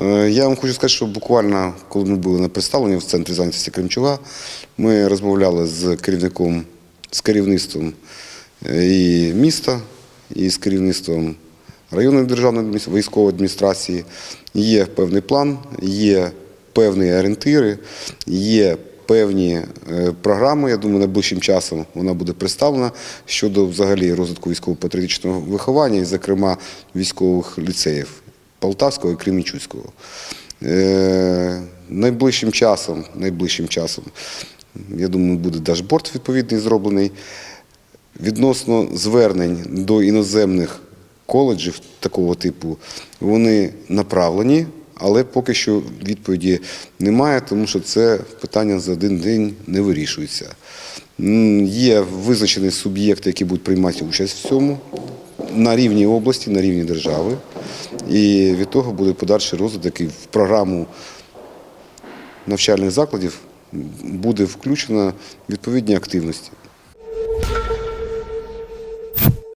Е, Я вам хочу сказати, що буквально, коли ми були на представленні в центрі зайнятості Кремчуга, ми розмовляли з керівником, з керівництвом е, і міста, і з керівництвом районної державної військової адміністрації. Є певний план, є певні орієнтири, є певні е, програми. Я думаю, найближчим часом вона буде представлена щодо взагалі розвитку військово-патріотичного виховання, і, зокрема, військових ліцеїв Полтавського і Кременчуцького. Е, найближчим часом, найближчим часом, я думаю, буде дашборд відповідний зроблений. Відносно звернень до іноземних коледжів такого типу, вони направлені, але поки що відповіді немає, тому що це питання за один день не вирішується. Є визначені суб'єкти, які будуть приймати участь в цьому на рівні області, на рівні держави. І від того буде подальший розвиток і в програму навчальних закладів буде включена відповідні активності.